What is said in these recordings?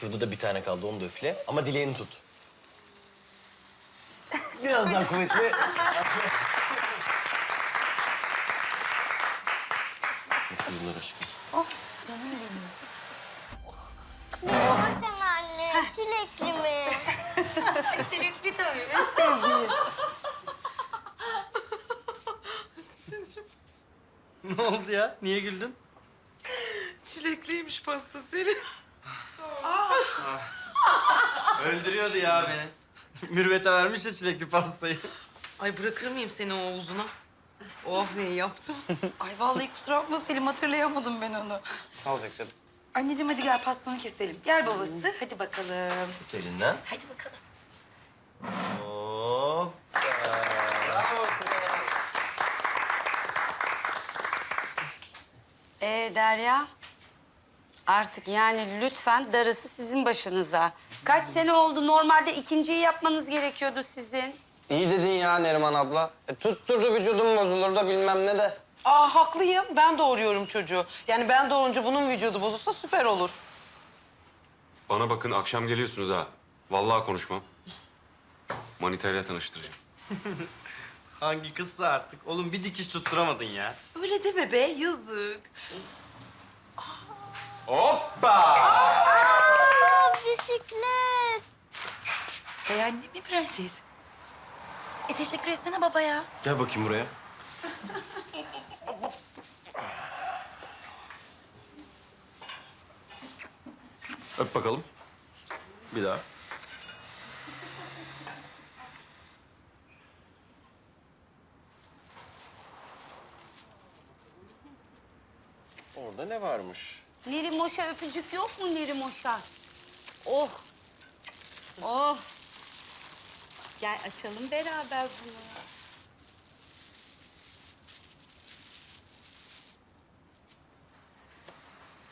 Şurada da bir tane kaldı onu da üfle. Ama dileğini tut. Biraz daha kuvvetli. Yıllar aşkım. Oh canım benim. Ne sen anne? Çilekli mi? Çilekli tabii. En sevdiğim. ne oldu ya? Niye güldün? Çilekliymiş pasta senin. Öldürüyordu ya beni. Mürvet'e vermiş ya çilekli pastayı. Ay bırakır mıyım seni o uzuna? Oh ne iyi yaptım. Ay vallahi kusura bakma Selim hatırlayamadım ben onu. Ne olacak canım? Anneciğim hadi gel pastanı keselim. Gel babası hadi bakalım. Tut elinden. Hadi bakalım. Hop. Ee Derya artık yani lütfen darısı sizin başınıza. Kaç sene oldu normalde ikinciyi yapmanız gerekiyordu sizin. İyi dedin ya Neriman abla. E, tutturdu vücudum bozulur da bilmem ne de. Aa haklıyım. Ben doğuruyorum çocuğu. Yani ben doğurunca bunun vücudu bozulsa süper olur. Bana bakın akşam geliyorsunuz ha. Vallahi konuşmam. Manitayla tanıştıracağım. Hangi kızsa artık. Oğlum bir dikiş tutturamadın ya. Öyle deme be yazık. Hoppa! Aa, bisiklet. Beğendin mi prenses? E teşekkür etsene babaya. Gel bakayım buraya. Öp bakalım. Bir daha. Orada ne varmış? Nerimoş'a öpücük yok mu Nerimoş'a? Oh. Oh. Gel açalım beraber bunu.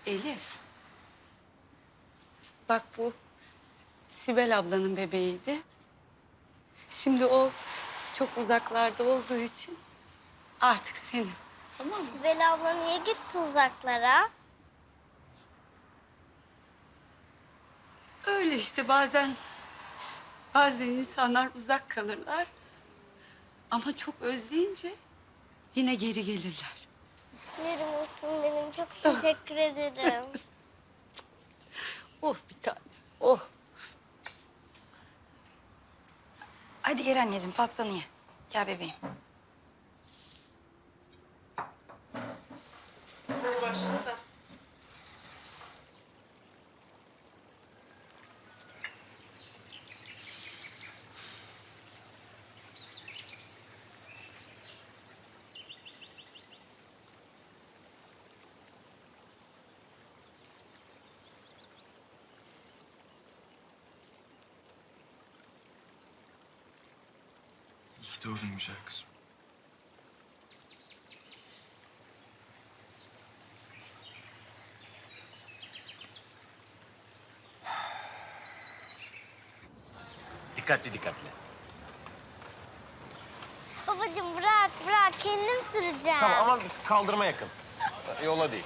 Elif. Bak bu Sibel ablanın bebeğiydi. Şimdi o çok uzaklarda olduğu için artık senin. Tamam mı? Sibel abla niye gitti uzaklara? Öyle işte bazen bazen insanlar uzak kalırlar. Ama çok özleyince yine geri gelirler. Yerim olsun benim. Çok teşekkür ederim. Oh bir tane. Oh. Hadi gel anneciğim pastanı ye. Gel bebeğim. Başla sen. İyi doğdun güzel kızım. Dikkatli dikkatli. Babacığım bırak bırak. Kendim süreceğim. Tamam ama kaldırma yakın. Yola değil.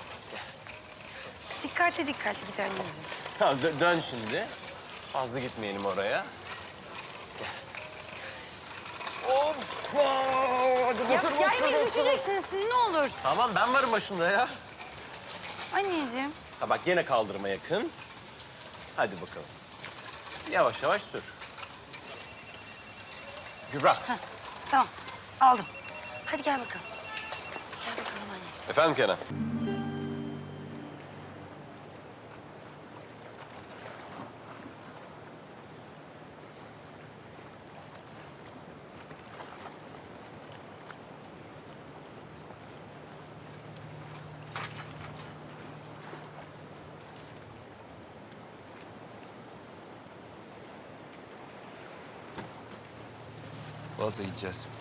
Dikkatli dikkatli git anneciğim. Tamam dö- dön şimdi. Fazla gitmeyelim oraya. Gel. Hoppa! Hadi Ya, batır, ya batır, yemeği batır. düşeceksiniz şimdi ne olur. Tamam ben varım başında ya. Anneciğim. Ha bak gene kaldırma yakın. Hadi bakalım. Yavaş yavaş sür. Gübra. Tamam aldım. Hadi gel bakalım. Gel bakalım anneciğim. Efendim Kenan? Was he just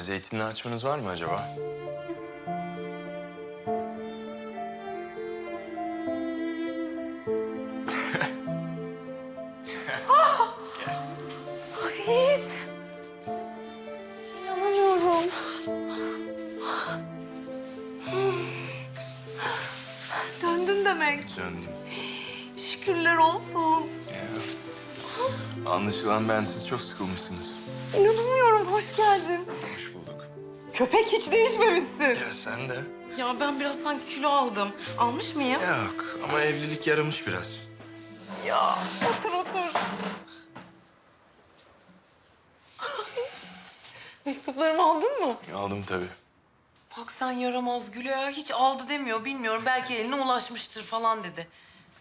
Ee, zeytinli açmanız var mı acaba? Yiğit. İnanamıyorum. Döndün demek. Döndüm. Şükürler olsun. Anlaşılan bensiz çok sıkılmışsınız. İnanamıyorum. Hoş geldin. Köpek hiç değişmemişsin. Ya sen de. Ya ben biraz sanki kilo aldım. Almış mıyım? Yok ama evlilik yaramış biraz. Ya otur otur. Mektuplarımı aldın mı? Aldım tabii. Bak sen yaramaz Gülü ya. Hiç aldı demiyor. Bilmiyorum belki eline ulaşmıştır falan dedi.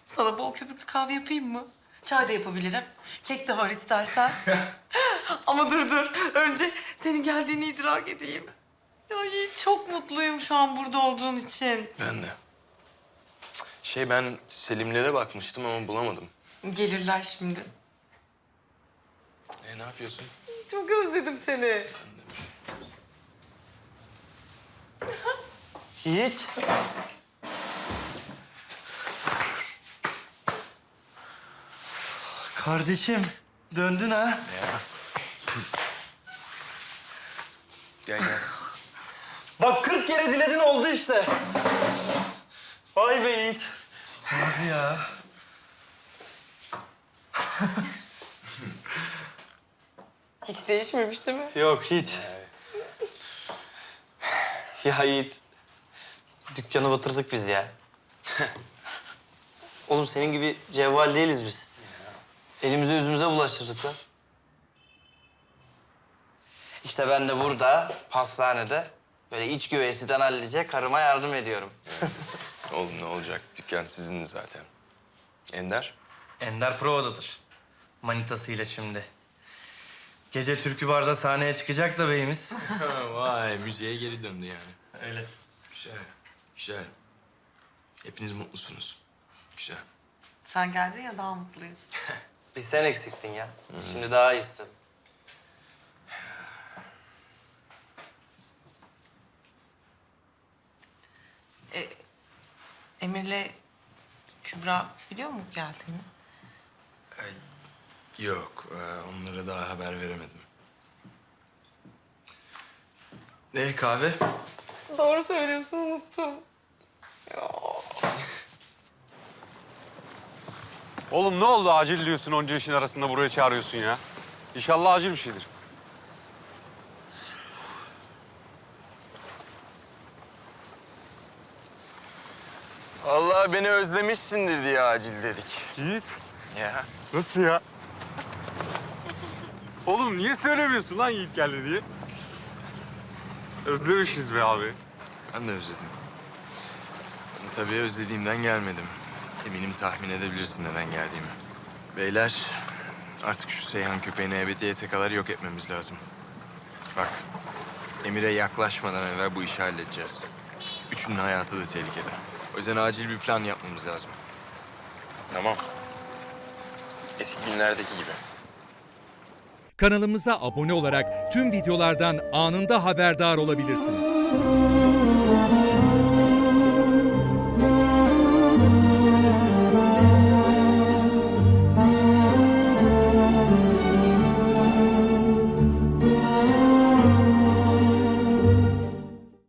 Sana bol köpüklü kahve yapayım mı? Çay da yapabilirim. Kek de var istersen. Ama dur dur. Önce senin geldiğini idrak edeyim. Ya Yiğit çok mutluyum şu an burada olduğun için. Ben de. Şey ben Selimlere bakmıştım ama bulamadım. Gelirler şimdi. E ne yapıyorsun? Çok özledim seni. Yiğit. Kardeşim döndün ha. Gel gel. Bak 40 kere diledin oldu işte. Vay be Yiğit. Vay ya. Hiç değişmemiş değil mi? Yok hiç. ya Yiğit. Dükkanı batırdık biz ya. Oğlum senin gibi cevval değiliz biz. Elimize yüzümüze bulaştırdık lan. İşte ben de burada, pastanede böyle iç güveysinden halledecek karıma yardım ediyorum. Oğlum ne olacak? Dükkan sizin zaten. Ender? Ender provadadır. Manitasıyla şimdi. Gece türkü barda sahneye çıkacak da beyimiz. Vay müziğe geri döndü yani. Öyle. Güzel. Güzel. Hepiniz mutlusunuz. Güzel. Sen geldin ya daha mutluyuz. Bir sen eksiktin ya. Şimdi daha iyisin. Emir'le Kübra biliyor mu geldiğini? Yok, e, onlara daha haber veremedim. Ne kahve? Doğru söylüyorsun unuttum. Oğlum ne oldu acil diyorsun onca işin arasında buraya çağırıyorsun ya? İnşallah acil bir şeydir. Beni özlemişsindir diye acil dedik. Yiğit. Ya. Nasıl ya? Oğlum niye söylemiyorsun lan Yiğit geldi diye? Özlemişiz be abi. Ben de özledim. Tabii özlediğimden gelmedim. Eminim tahmin edebilirsin neden geldiğimi. Beyler, artık şu Seyhan köpeğini ebediyete kadar yok etmemiz lazım. Bak, Emir'e yaklaşmadan evvel bu işi halledeceğiz. Üçünün hayatı da tehlikede. Yüzden acil bir plan yapmamız lazım. Tamam. Eski günlerdeki gibi. Kanalımıza abone olarak tüm videolardan anında haberdar olabilirsiniz.